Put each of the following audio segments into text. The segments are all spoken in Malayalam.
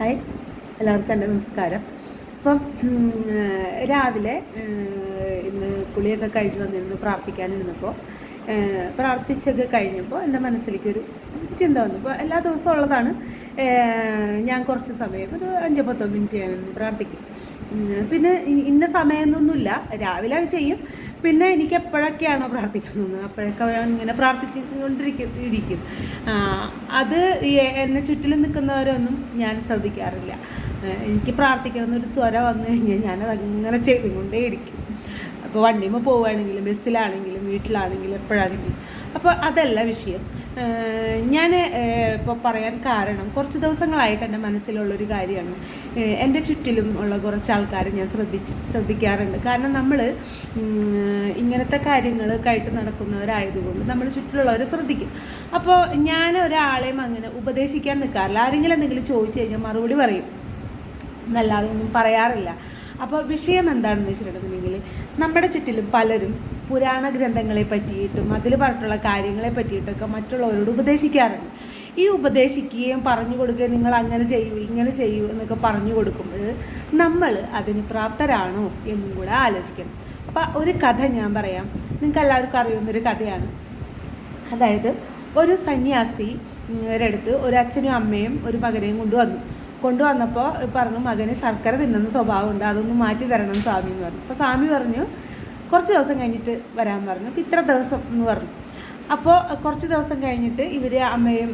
ഹായ് എല്ലാവർക്കും എന്റെ നമസ്കാരം. അപ്പം രാവിലെ ഇന്ന് കുളിയൊക്കെ കഴിഞ്ഞ് വന്നിരുന്നു പ്രാർത്ഥിക്കാനിരുന്നപ്പോൾ പ്രാർത്ഥിച്ചൊക്കെ കഴിഞ്ഞപ്പോൾ എന്റെ മനസ്സിലേക്കൊരു ചിന്ത വന്നു ഇപ്പോൾ എല്ലാ ദിവസവും ഉള്ളതാണ് ഞാൻ കുറച്ച് സമയം ഒരു അഞ്ചോ പത്തോ മിനിറ്റ് ഞാൻ പ്രാർത്ഥിക്കും. പിന്നെ ഇന്ന സമയമൊന്നുമില്ല. രാവിലെ ചെയ്യും. പിന്നെ എനിക്ക് എപ്പോഴൊക്കെയാണ് പ്രാർത്ഥിക്കുന്നത്? അപ്പോഴൊക്കെ ഇങ്ങനെ പ്രാർത്ഥിച്ചുകൊണ്ടിരിക്കും. അത് എന്നെ ചുറ്റിലും നിൽക്കുന്നവരൊന്നും ഞാൻ ശ്രദ്ധിക്കാറില്ല. എനിക്ക് പ്രാർത്ഥിക്കണമെന്നൊരു ത്വര വന്നു കഴിഞ്ഞാൽ ഞാനത് അങ്ങനെ ചെയ്തുകൊണ്ടേ ഇരിക്കും അപ്പോൾ വണ്ടിയുമ്പോൾ പോവുകയാണെങ്കിലും ബസ്സിലാണെങ്കിലും വീട്ടിലാണെങ്കിലും എപ്പോഴാണെങ്കിലും. അപ്പോൾ അതല്ല വിഷയം. ഞാൻ ഇപ്പോൾ പറയാൻ കാരണം കുറച്ച് ദിവസങ്ങളായിട്ട് എന്റെ മനസ്സിലുള്ളൊരു കാര്യമാണ്. എന്റെ ചുറ്റിലും ഉള്ള കുറച്ച് ആൾക്കാർ ഞാൻ ശ്രദ്ധിച്ച് ശ്രദ്ധിക്കാറുണ്ട്. കാരണം നമ്മൾ ഇങ്ങനത്തെ കാര്യങ്ങൾക്കായിട്ട് നടക്കുന്നവരായതുകൊണ്ട് നമ്മൾ ചുറ്റിലുള്ളവരെ ശ്രദ്ധിക്കും. അപ്പോൾ ഞാൻ ഒരാളെയും അങ്ങനെ ഉപദേശിക്കാൻ നിൽക്കാറില്ല ആരെങ്കിലും എന്തെങ്കിലും ചോദിച്ചു കഴിഞ്ഞാൽ മറുപടി പറയും. എന്നല്ലാതെ ഒന്നും പറയാറില്ല. അപ്പോൾ വിഷയം എന്താണെന്ന് വെച്ചിട്ടുണ്ടെങ്കിൽ നമ്മുടെ ചുറ്റിലും പലരും പുരാണ ഗ്രന്ഥങ്ങളെ പറ്റിയിട്ടും അതിൽ പറഞ്ഞിട്ടുള്ള കാര്യങ്ങളെ പറ്റിയിട്ടൊക്കെ മറ്റുള്ളവരോട് ഉപദേശിക്കാറുണ്ട്. ഈ ഉപദേശിക്കുകയും പറഞ്ഞു കൊടുക്കുകയും നിങ്ങൾ അങ്ങനെ ചെയ്യൂ ഇങ്ങനെ ചെയ്യൂ എന്നൊക്കെ പറഞ്ഞു കൊടുക്കുമ്പോൾ നമ്മൾ അതിന് പ്രാപ്തരാണോ എന്നും കൂടെ ആലോചിക്കണം. അപ്പോൾ ഒരു കഥ ഞാൻ പറയാം. നിങ്ങൾക്ക് എല്ലാവർക്കും അറിയുന്നൊരു കഥയാണ്. അതായത് ഒരു സന്യാസി അടുത്ത് ഒരു അച്ഛനും അമ്മയും ഒരു മകനെയും കൊണ്ടുവന്നു കൊണ്ടുവന്നപ്പോൾ പറഞ്ഞു മകന് ശർക്കര തിന്നുന്ന സ്വഭാവമുണ്ട് അതൊന്ന് മാറ്റി തരണം സ്വാമി എന്ന് പറഞ്ഞു. അപ്പോൾ സ്വാമി പറഞ്ഞു കുറച്ച് ദിവസം കഴിഞ്ഞിട്ട് വരാൻ പറഞ്ഞു. അപ്പോൾ ഇത്ര ദിവസം എന്ന് പറഞ്ഞു. അപ്പോൾ കുറച്ച് ദിവസം കഴിഞ്ഞിട്ട് ഇവർ അമ്മയും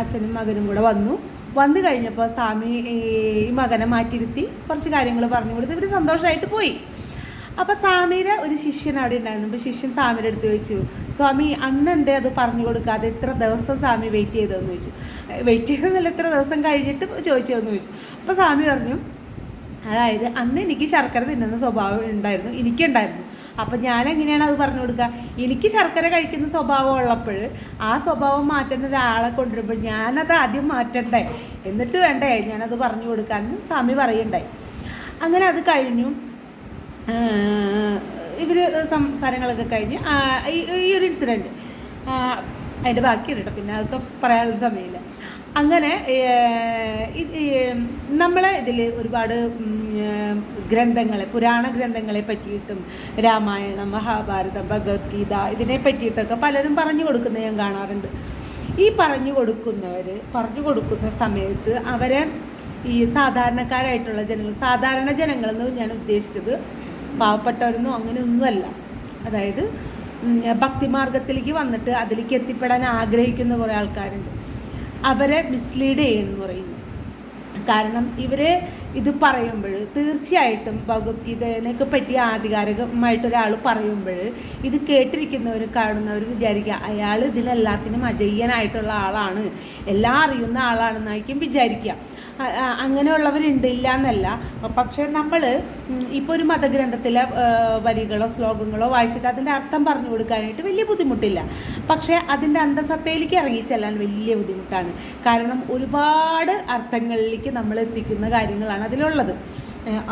അച്ഛനും മകനും കൂടെ വന്നു. വന്നു കഴിഞ്ഞപ്പോൾ സ്വാമി ഈ മകനെ മാറ്റിയിരുത്തി കുറച്ച് കാര്യങ്ങൾ പറഞ്ഞു കൊടുത്ത് ഇവർ സന്തോഷമായിട്ട് പോയി. അപ്പോൾ സ്വാമിയുടെ ഒരു ശിഷ്യൻ അവിടെ ഉണ്ടായിരുന്നു. അപ്പോൾ ശിഷ്യൻ സ്വാമിയുടെ അടുത്ത് ചോദിച്ചു സ്വാമി അന്ന് എന്തേ അത് പറഞ്ഞു കൊടുക്കാതെ എത്ര ദിവസം സ്വാമി വെയിറ്റ് ചെയ്തതെന്ന് ചോദിച്ചു. വെയിറ്റ് ചെയ്തതല്ല എത്ര ദിവസം കഴിഞ്ഞിട്ട് ചോദിച്ചതെന്ന് ചോദിച്ചു. അപ്പോൾ സ്വാമി പറഞ്ഞു അതായത് അന്ന് എനിക്ക് ശർക്കര തിന്നുന്ന സ്വഭാവം ഉണ്ടായിരുന്നു എനിക്കുണ്ടായിരുന്നു. അപ്പം ഞാൻ എങ്ങനെയാണ് അത് പറഞ്ഞു കൊടുക്കുക എനിക്ക് ശർക്കര കഴിക്കുന്ന സ്വഭാവം ഉള്ളപ്പോൾ ആ സ്വഭാവം മാറ്റുന്ന ഒരാളെ കൊണ്ടുവരുമ്പോൾ ഞാനത് ആദ്യം മാറ്റണ്ടേ. എന്നിട്ട് വേണ്ടേ ഞാനത് പറഞ്ഞു കൊടുക്കാമെന്ന് സ്വാമി പറയണ്ടേ. അങ്ങനെ അത് കഴിഞ്ഞു. ഇവർ സംസാരങ്ങളൊക്കെ കഴിഞ്ഞ് ഈ ഒരു ഇൻസിഡന്റ് അതിന്റെ ബാക്കിയുണ്ട് കേട്ടോ പിന്നെ അതൊക്കെ പറയാനുള്ള സമയമില്ല. അങ്ങനെ നമ്മളെ ഇതിൽ ഒരുപാട് ഗ്രന്ഥങ്ങളെ പുരാണ ഗ്രന്ഥങ്ങളെ പറ്റിയിട്ടും രാമായണം മഹാഭാരതം ഭഗവത്ഗീത ഇതിനെ പറ്റിയിട്ടൊക്കെ പലരും പറഞ്ഞു കൊടുക്കുന്നത് ഞാൻ കാണാറുണ്ട്. ഈ പറഞ്ഞു കൊടുക്കുന്നവർ പറഞ്ഞു കൊടുക്കുന്ന സമയത്ത് അവരെ ഈ സാധാരണക്കാരായിട്ടുള്ള ജനങ്ങൾ സാധാരണ ജനങ്ങളെന്ന് ഞാൻ ഉദ്ദേശിച്ചത് പാവപ്പെട്ടവരൊന്നും അങ്ങനെയൊന്നുമല്ല. അതായത് ഭക്തിമാർഗത്തിലേക്ക് വന്നിട്ട് അതിലേക്ക് എത്തിപ്പെടാൻ ആഗ്രഹിക്കുന്ന കുറേ ആൾക്കാരുണ്ട്. അവരെ മിസ്ലീഡ് ചെയ്യുന്നു പറയുന്നു കാരണം ഇവർ ഇത് പറയുമ്പോൾ തീർച്ചയായിട്ടും ഭഗവത്ഗീതേനെയൊക്കെ പറ്റി ആധികാരികമായിട്ട് ഒരാൾ പറയുമ്പോൾ ഇത് കേട്ടിരിക്കുന്നവർ കാണുന്നവർ വിചാരിക്കുക അയാൾ ഇതിലെല്ലാത്തിനും അജയ്യനായിട്ടുള്ള ആളാണ്. എല്ലാം അറിയുന്ന ആളാണെന്നായിരിക്കും വിചാരിക്കുക. അങ്ങനെയുള്ളവരുണ്ട് ഇല്ല എന്നല്ല പക്ഷേ നമ്മൾ ഇപ്പോൾ ഒരു മതഗ്രന്ഥത്തിലെ വരികളോ ശ്ലോകങ്ങളോ വായിച്ചിട്ട് അതിന്റെ അർത്ഥം പറഞ്ഞു കൊടുക്കാനായിട്ട് വലിയ ബുദ്ധിമുട്ടില്ല. പക്ഷേ അതിന്റെ അന്തസത്തയിലേക്ക് ഇറങ്ങി ചെല്ലാൻ വലിയ ബുദ്ധിമുട്ടാണ്. കാരണം ഒരുപാട് അർത്ഥങ്ങളിലേക്ക് നമ്മൾ എത്തിക്കുന്ന കാര്യങ്ങളാണ് അതിലുള്ളത്.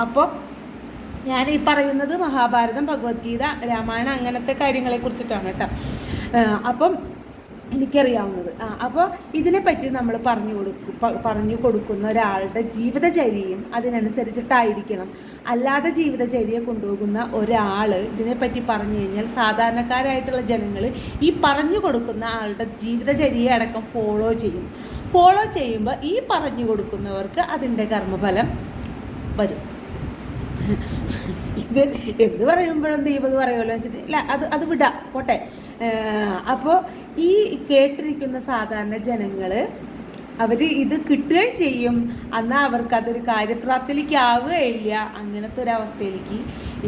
അപ്പോൾ ഞാൻ ഈ പറയുന്നത് മഹാഭാരതം ഭഗവത്ഗീത രാമായണം അങ്ങനത്തെ കാര്യങ്ങളെ കുറിച്ചിട്ടാണ് കേട്ടോ അപ്പം എനിക്കറിയാവുന്നത്. ആ അപ്പോൾ ഇതിനെപ്പറ്റി നമ്മൾ പറഞ്ഞു കൊടുക്കും പറഞ്ഞു കൊടുക്കുന്ന ഒരാളുടെ ജീവിതചര്യയും അതിനനുസരിച്ചിട്ടായിരിക്കണം. അല്ലാതെ ജീവിതചര്യ കൊണ്ടുപോകുന്ന ഒരാൾ ഇതിനെപ്പറ്റി പറഞ്ഞു കഴിഞ്ഞാൽ സാധാരണക്കാരായിട്ടുള്ള ജനങ്ങൾ ഈ പറഞ്ഞു കൊടുക്കുന്ന ആളുടെ ജീവിതചര്യയെ അടക്കം ഫോളോ ചെയ്യും. ഫോളോ ചെയ്യുമ്പോൾ ഈ പറഞ്ഞു കൊടുക്കുന്നവർക്ക് അതിന്റെ കർമ്മഫലം വരും. ഇത് എന്ത് പറയുമ്പോഴും ദീപത് പറയുമല്ലോ വെച്ചിട്ട് ഇല്ല അത് അത് വിടാം. പോട്ടെ. അപ്പോൾ ഈ കേട്ടിരിക്കുന്ന സാധാരണ ജനങ്ങൾ അവർ ഇത് കിട്ടുകയും ചെയ്യും. എന്നാൽ അവർക്ക് അതൊരു കാര്യപ്രാപ്തിയിലേക്ക് ആവുകയില്ല അങ്ങനത്തെ ഒരു അവസ്ഥയിലേക്ക്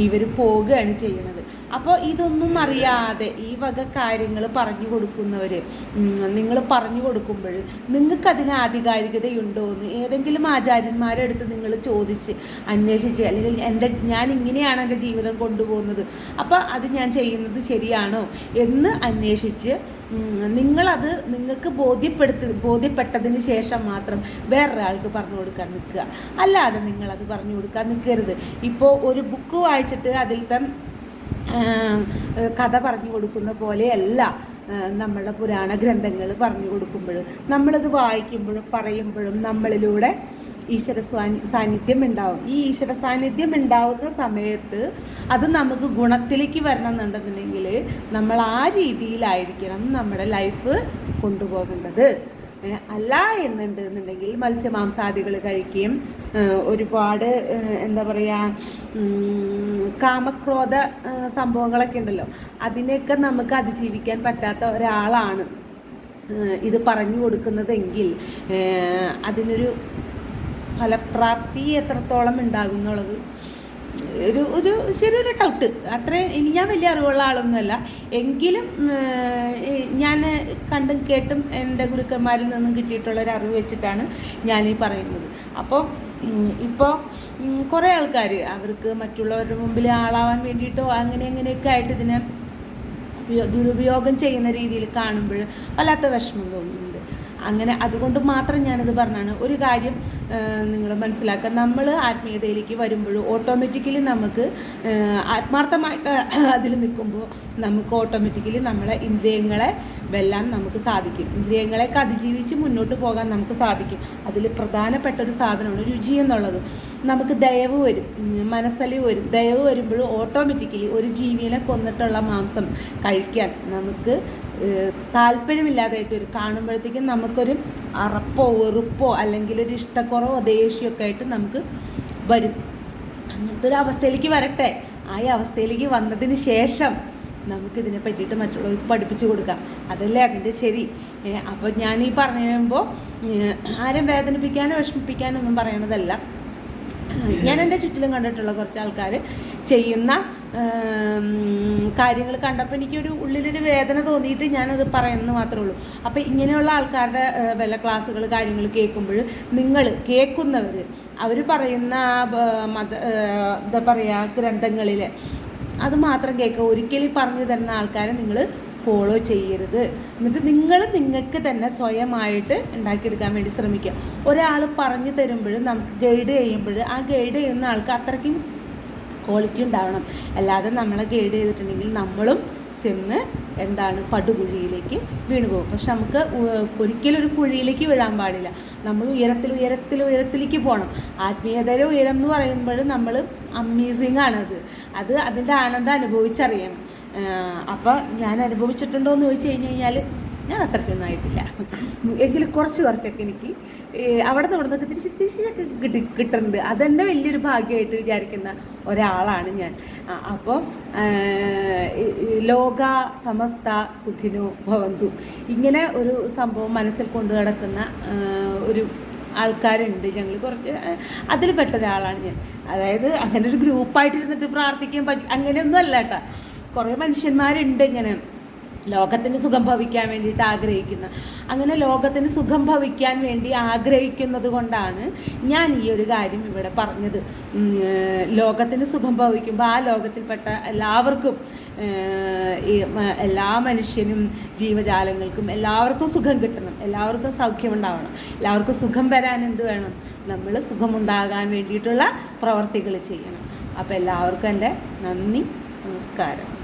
ഇവർ പോവുകയാണ് ചെയ്യുന്നത്. അപ്പോൾ ഇതൊന്നും അറിയാതെ ഈ വക കാര്യങ്ങൾ പറഞ്ഞു കൊടുക്കുന്നവർ നിങ്ങൾ പറഞ്ഞു കൊടുക്കുമ്പോൾ നിങ്ങൾക്ക് അതിന് ആധികാരികതയുണ്ടോ എന്ന് ഏതെങ്കിലും ആചാര്യന്മാരെ അടുത്ത് നിങ്ങൾ ചോദിച്ച് അന്വേഷിച്ച് അല്ലെങ്കിൽ എന്റെ ഞാൻ ഇങ്ങനെയാണ് എന്റെ ജീവിതം കൊണ്ടുപോകുന്നത് അപ്പോൾ അത് ഞാൻ ചെയ്യുന്നത് ശരിയാണോ എന്ന് അന്വേഷിച്ച് നിങ്ങളത് നിങ്ങൾക്ക് ബോധ്യപ്പെടുത്ത ബോധ്യപ്പെട്ടതിന് ശേഷം മാത്രം വേറൊരാൾക്ക് പറഞ്ഞു കൊടുക്കാൻ നിൽക്കുക. അല്ലാതെ നിങ്ങളത് പറഞ്ഞു കൊടുക്കാൻ നിൽക്കരുത്. ഇപ്പോൾ ഒരു ബുക്ക് വായിച്ചിട്ട് അതിലത്തെ കഥ പറഞ്ഞു കൊടുക്കുന്ന പോലെയല്ല നമ്മളുടെ പുരാണ ഗ്രന്ഥങ്ങൾ പറഞ്ഞു കൊടുക്കുമ്പോഴും നമ്മളത് വായിക്കുമ്പോഴും പറയുമ്പോഴും നമ്മളിലൂടെ ഈശ്വര സാന്നിധ്യം ഉണ്ടാവും. ഈ ഈശ്വര സാന്നിധ്യം ഉണ്ടാവുന്ന സമയത്ത് അത് നമുക്ക് ഗുണത്തിലേക്ക് വരണം എന്നുണ്ടെന്നുണ്ടെങ്കിൽ നമ്മൾ ആ രീതിയിലായിരിക്കണം നമ്മുടെ ലൈഫ് കൊണ്ടുപോകേണ്ടത്. അല്ല എന്നുണ്ടെന്നുണ്ടെങ്കിൽ മത്സ്യമാംസാദികൾ കഴിക്കുകയും ഒരുപാട് എന്താ പറയുക കാമക്രോധ സംഭവങ്ങളൊക്കെ ഉണ്ടല്ലോ. അതിനെയൊക്കെ നമുക്ക് അതിജീവിക്കാൻ പറ്റാത്ത ഒരാളാണ് ഇത് പറഞ്ഞു കൊടുക്കുന്നതെങ്കിൽ അതിനൊരു ഫലപ്രാപ്തി എത്രത്തോളം ഉണ്ടാകും എന്നുള്ളത് ഒരു ഒരു ചെറിയൊരു ഡൗട്ട് അത്രേ ഇനി ഞാൻ വലിയ അറിവുള്ള ആളൊന്നുമല്ല. എങ്കിലും കണ്ടും കേട്ടും എന്റെ ഗുരുക്കന്മാരിൽ നിന്നും കിട്ടിയിട്ടുള്ള ഒരു അറിവ് വെച്ചിട്ടാണ് ഈ പറയുന്നത്. അപ്പോൾ ഇപ്പോൾ കുറേ ആൾക്കാർ അവർക്ക് മറ്റുള്ളവരുടെ മുമ്പിൽ ആളാവാൻ വേണ്ടിയിട്ടോ അങ്ങനെ അങ്ങനെയൊക്കെ ആയിട്ട് ഇതിനെ ദുരുപയോഗം ചെയ്യുന്ന രീതിയിൽ കാണുമ്പോൾ വല്ലാത്ത വിഷമം തോന്നുന്നുണ്ട്. അങ്ങനെ അതുകൊണ്ട് മാത്രം ഞാനത് പറഞ്ഞാണ്. ഒരു കാര്യം നിങ്ങൾ മനസ്സിലാക്കുക. നമ്മൾ ആത്മീയതയിലേക്ക് വരുമ്പോൾ ഓട്ടോമാറ്റിക്കലി നമുക്ക് ആത്മാർത്ഥമായിട്ട് അതിൽ നിൽക്കുമ്പോൾ നമുക്ക് ഓട്ടോമാറ്റിക്കലി നമ്മളെ ഇന്ദ്രിയങ്ങളെ വെല്ലാൻ നമുക്ക് സാധിക്കും. ഇന്ദ്രിയങ്ങളെ അതിജീവിച്ച് മുന്നോട്ട് പോകാൻ നമുക്ക് സാധിക്കും. അതിൽ പ്രധാനപ്പെട്ട ഒരു സാധനമാണ് രുചി എന്നുള്ളത്. നമുക്ക് ദയവ് വരും മനസ്സലി വരും. ദയവ് വരുമ്പോൾ ഓട്ടോമാറ്റിക്കലി ഒരു ജീവിയെ കൊന്നിട്ടുള്ള മാംസം കഴിക്കാൻ നമുക്ക് താല്പര്യമില്ലാതായിട്ട് വരും. കാണുമ്പോഴത്തേക്കും നമുക്കൊരു അറപ്പോ വെറുപ്പോ അല്ലെങ്കിൽ ഒരു ഇഷ്ടക്കുറവോ ദേഷ്യമൊക്കെ ആയിട്ട് നമുക്ക് വരും. അങ്ങനത്തെ ഒരു അവസ്ഥയിലേക്ക് വരട്ടെ. ആ അവസ്ഥയിലേക്ക് വന്നതിന് ശേഷം നമുക്കിതിനെ പറ്റിയിട്ട് മറ്റുള്ളവർക്ക് പഠിപ്പിച്ചു കൊടുക്കാം. അതല്ലേ അതിന്റെ ശരി. അപ്പോൾ ഞാൻ ഈ പറയുമ്പോൾ ആരും വേദനിപ്പിക്കാനോ വിഷമിപ്പിക്കാനോ ഒന്നും പറയണതല്ല. ഞാൻ എന്റെ ചുറ്റിലും കണ്ടിട്ടുള്ള കുറച്ച് ആൾക്കാർ ചെയ്യുന്ന കാര്യങ്ങൾ കണ്ടപ്പോൾ എനിക്കൊരു ഉള്ളിലൊരു വേദന തോന്നിയിട്ട് ഞാനത് പറയുന്നത് മാത്രമേ ഉള്ളൂ. അപ്പോൾ ഇങ്ങനെയുള്ള ആൾക്കാരുടെ വല്ല ക്ലാസ്സുകൾ കാര്യങ്ങൾ കേൾക്കുമ്പോൾ നിങ്ങൾ കേൾക്കുന്നവർ അവർ പറയുന്ന മത എന്താ പറയുക ഗ്രന്ഥങ്ങളിൽ അത് മാത്രം കേൾക്കുക. ഒരിക്കലും പറഞ്ഞു തരുന്ന ആൾക്കാരെ നിങ്ങൾ ഫോളോ ചെയ്യരുത്. എന്നിട്ട് നിങ്ങൾ നിങ്ങൾക്ക് തന്നെ സ്വയമായിട്ട് ഉണ്ടാക്കിയെടുക്കാൻ വേണ്ടി ശ്രമിക്കുക. ഒരാൾ പറഞ്ഞു തരുമ്പോഴും നമുക്ക് ഗൈഡ് ചെയ്യുമ്പോൾ ആ ഗൈഡ് ചെയ്യുന്ന ആൾക്ക് അത്രയ്ക്കും ക്വാളിറ്റി ഉണ്ടാവണം. അല്ലാതെ നമ്മളെ ഗൈഡ് ചെയ്തിട്ടുണ്ടെങ്കിൽ നമ്മളും ചെന്ന് എന്താണ് പടുകുഴിയിലേക്ക് വീണു പോകും. പക്ഷെ നമുക്ക് ഒരിക്കലും ഒരു കുഴിയിലേക്ക് വീഴാൻ പാടില്ല. നമ്മൾ ഉയരത്തിൽ ഉയരത്തിൽ ഉയരത്തിലേക്ക് പോകണം ആത്മീയതയുടെ ഉയരം എന്ന് പറയുമ്പോൾ നമ്മൾ അമ്മേസിങ് ആണത്. അത് അതിന്റെ ആനന്ദം അനുഭവിച്ചറിയണം. അപ്പോൾ ഞാൻ അനുഭവിച്ചിട്ടുണ്ടോ എന്ന് ചോദിച്ചു കഴിഞ്ഞ് കഴിഞ്ഞാൽ ഞാൻ അത്രയ്ക്കൊന്നും ആയിട്ടില്ല. എങ്കിലും കുറച്ച് കുറച്ചൊക്കെ എനിക്ക് അവിടെ നിന്ന് ഇവിടെ നിന്നൊക്കെ തിരിച്ച് തിരിച്ചൊക്കെ കിട്ടി കിട്ടുന്നുണ്ട്. അതെന്നെ വലിയൊരു ഭാഗ്യമായിട്ട് വിചാരിക്കുന്ന ഒരാളാണ് ഞാൻ. അപ്പോൾ ലോക സമസ്ത സുഖിനോ ഭവന്തു. ഇങ്ങനെ ഒരു സംഭവം മനസ്സിൽ കൊണ്ടു നടക്കുന്ന ഒരു ആൾക്കാരുണ്ട്. ഞങ്ങൾ കുറച്ച് അതിൽ പെട്ട ഒരാളാണ് ഞാൻ. അതായത് അങ്ങനെ ഒരു ഗ്രൂപ്പായിട്ട് ഇരുന്നിട്ട് പ്രാർത്ഥിക്കാൻ പറ്റി അങ്ങനെയൊന്നും അല്ല കേട്ടോ. കുറേ മനുഷ്യന്മാരുണ്ട് ഇങ്ങനെ. ലോകത്തിന് സുഖം ഭവിക്കാൻ വേണ്ടിയിട്ട് ആഗ്രഹിക്കുന്ന. അങ്ങനെ ലോകത്തിന് സുഖം ഭവിക്കാൻ വേണ്ടി ആഗ്രഹിക്കുന്നത് കൊണ്ടാണ് ഞാൻ ഈ ഒരു കാര്യം ഇവിടെ പറഞ്ഞത്. ലോകത്തിന് സുഖം ഭവിക്കുമ്പോൾ ആ ലോകത്തിൽപ്പെട്ട എല്ലാവർക്കും ഈ എല്ലാ മനുഷ്യനും ജീവജാലങ്ങൾക്കും എല്ലാവർക്കും സുഖം കിട്ടണം. എല്ലാവർക്കും സൗഖ്യമുണ്ടാവണം എല്ലാവർക്കും സുഖം വരാൻ എന്ത് വേണം? നമ്മൾ സുഖമുണ്ടാകാൻ വേണ്ടിയിട്ടുള്ള പ്രവർത്തികൾ ചെയ്യണം. അപ്പോൾ എല്ലാവർക്കും എന്റെ നന്ദി നമസ്കാരം.